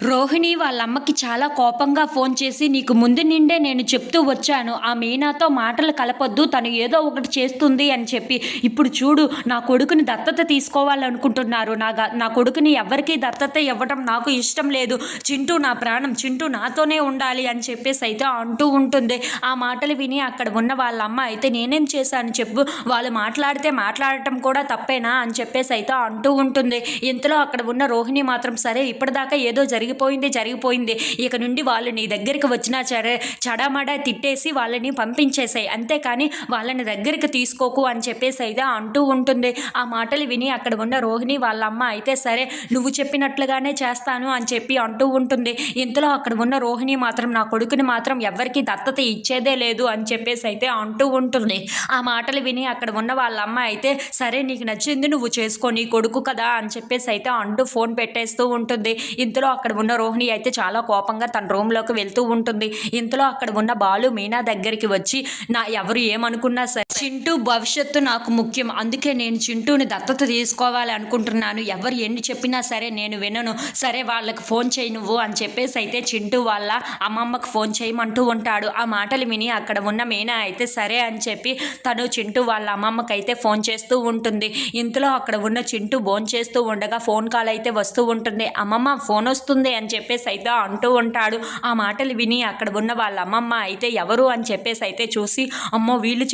రోహిణి వాళ్ళ అమ్మకి చాలా కోపంగా ఫోన్ చేసి నీకు ముందు నిండే నేను చెప్తూ వచ్చాను. ఆ మీనాతో మాటలు కలపొద్దు. తను ఏదో ఒకటి చేస్తుంది అని చెప్పి ఇప్పుడు చూడు నా కొడుకుని దత్తత తీసుకోవాలనుకుంటున్నారు. నా నా కొడుకుని ఎవరికి దత్తత ఇవ్వడం నాకు ఇష్టం లేదు. చింటూ నా ప్రాణం. చింటూ నాతోనే ఉండాలి అని చెప్పేసి అయితే అంటూ ఉంటుంది. ఆ మాటలు విని అక్కడ ఉన్న వాళ్ళ అమ్మ అయితే నేనేం చేశాను చెప్పు. వాళ్ళు మాట్లాడితే మాట్లాడటం కూడా తప్పేనా? అని చెప్పేసి అయితే అంటూ ఉంటుంది. ఇంతలో అక్కడ ఉన్న రోహిణి మాత్రం సరే ఇప్పటిదాకా ఏదో జరిగింది జరిగిపోయింది జరిగిపోయింది. ఇక నుండి వాళ్ళు నీ దగ్గరికి వచ్చినా సరే చడామడా తిట్టేసి వాళ్ళని పంపించేసాయి. అంతేకాని వాళ్ళని దగ్గరికి తీసుకోకు అని చెప్పేసి అయితే అంటూ ఉంటుంది. ఆ మాటలు విని అక్కడ ఉన్న రోహిణి వాళ్ళ అమ్మ అయితే సరే నువ్వు చెప్పినట్లుగానే చేస్తాను అని చెప్పి అంటూ ఉంటుంది. ఇంతలో అక్కడ ఉన్న రోహిణి మాత్రం నా కొడుకుని మాత్రం ఎవరికి దత్తత ఇచ్చేదే లేదు అని చెప్పేసి అయితే అంటూ ఉంటుంది. ఆ మాటలు విని అక్కడ ఉన్న వాళ్ళ అమ్మ అయితే సరే నీకు నచ్చింది నువ్వు చేసుకో నీ కొడుకు కదా అని చెప్పేసి అయితే అంటూ ఫోన్ పెట్టేస్తూ ఉంటుంది. ఇంతలో అక్కడ ఉన్న రోహిణి అయితే చాలా కోపంగా తన రూమ్లోకి వెళ్తూ ఉంటుంది. ఇంతలో అక్కడ ఉన్న బాలు మీనా దగ్గరికి వచ్చి నా ఎవరు ఏమనుకున్నా సరే చింటూ భవిష్యత్తు నాకు ముఖ్యం. అందుకే నేను చింటూని దత్తత తీసుకోవాలి అనుకుంటున్నాను. ఎవరు ఎన్ని చెప్పినా సరే నేను వినను. సరే వాళ్ళకి ఫోన్ చేయి నువ్వు అని చెప్పేసి అయితే చింటూ వాళ్ళ అమ్మమ్మకు ఫోన్ చేయమంటూ ఉంటాడు. ఆ మాటలు విని అక్కడ ఉన్న మీనా అయితే సరే అని చెప్పి తను చింటూ వాళ్ళ అమ్మమ్మకి అయితే ఫోన్ చేస్తూ ఉంటుంది. ఇంతలో అక్కడ ఉన్న చింటూ ఫోన్ చేస్తూ ఉండగా ఫోన్ కాల్ అయితే వస్తూ ఉంటుంది. అమ్మమ్మ ఫోన్ వస్తుంది అని చెప్పేసి అయితే అంటూ ఉంటాడు. ఆ మాటలు విని అక్కడ ఉన్న వాళ్ళ అమ్మమ్మ అయితే ఎవరు అని చెప్పేసి అయితే చూసి అమ్మో వీళ్ళు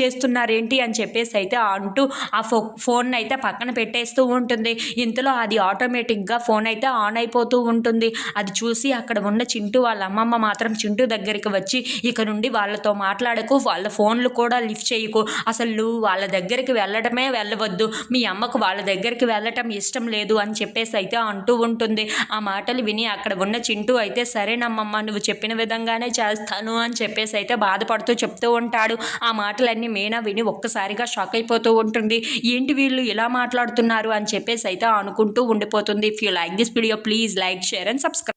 అదేంటి అని చెప్పేసి అయితే అంటూ ఆ ఫో ఫోన్ అయితే పక్కన పెట్టేస్తూ ఉంటుంది. ఇంతలో అది ఆటోమేటిక్గా ఫోన్ అయితే ఆన్ అయిపోతూ ఉంటుంది. అది చూసి అక్కడ ఉన్న చింటూ వాళ్ళ అమ్మమ్మ మాత్రం చింటూ దగ్గరికి వచ్చి ఇక నుండి వాళ్ళతో మాట్లాడకు వాళ్ళ ఫోన్లు కూడా లిఫ్ట్ చేయకు. అసలు వాళ్ళ దగ్గరికి వెళ్ళడమే వెళ్ళవద్దు. మీ అమ్మకు వాళ్ళ దగ్గరికి వెళ్ళటం ఇష్టం లేదు అని చెప్పేసి అయితే అంటూ ఉంటుంది. ఆ మాటలు విని అక్కడ ఉన్న చింటూ అయితే సరేనమ్మమ్మ నువ్వు చెప్పిన విధంగానే చేస్తాను అని చెప్పేసి అయితే బాధపడుతూ చెప్తూ ఉంటాడు. ఆ మాటలన్నీ మీనా విని ఒక్కసారిగా షాక్ అయిపోతూ ఉంటుంది. ఏంటి వీళ్ళు ఇలా మాట్లాడుతున్నారు అని చెప్పేసి అయితే అనుకుంటూ ఉండిపోతుంది. If you like this video please like share and subscribe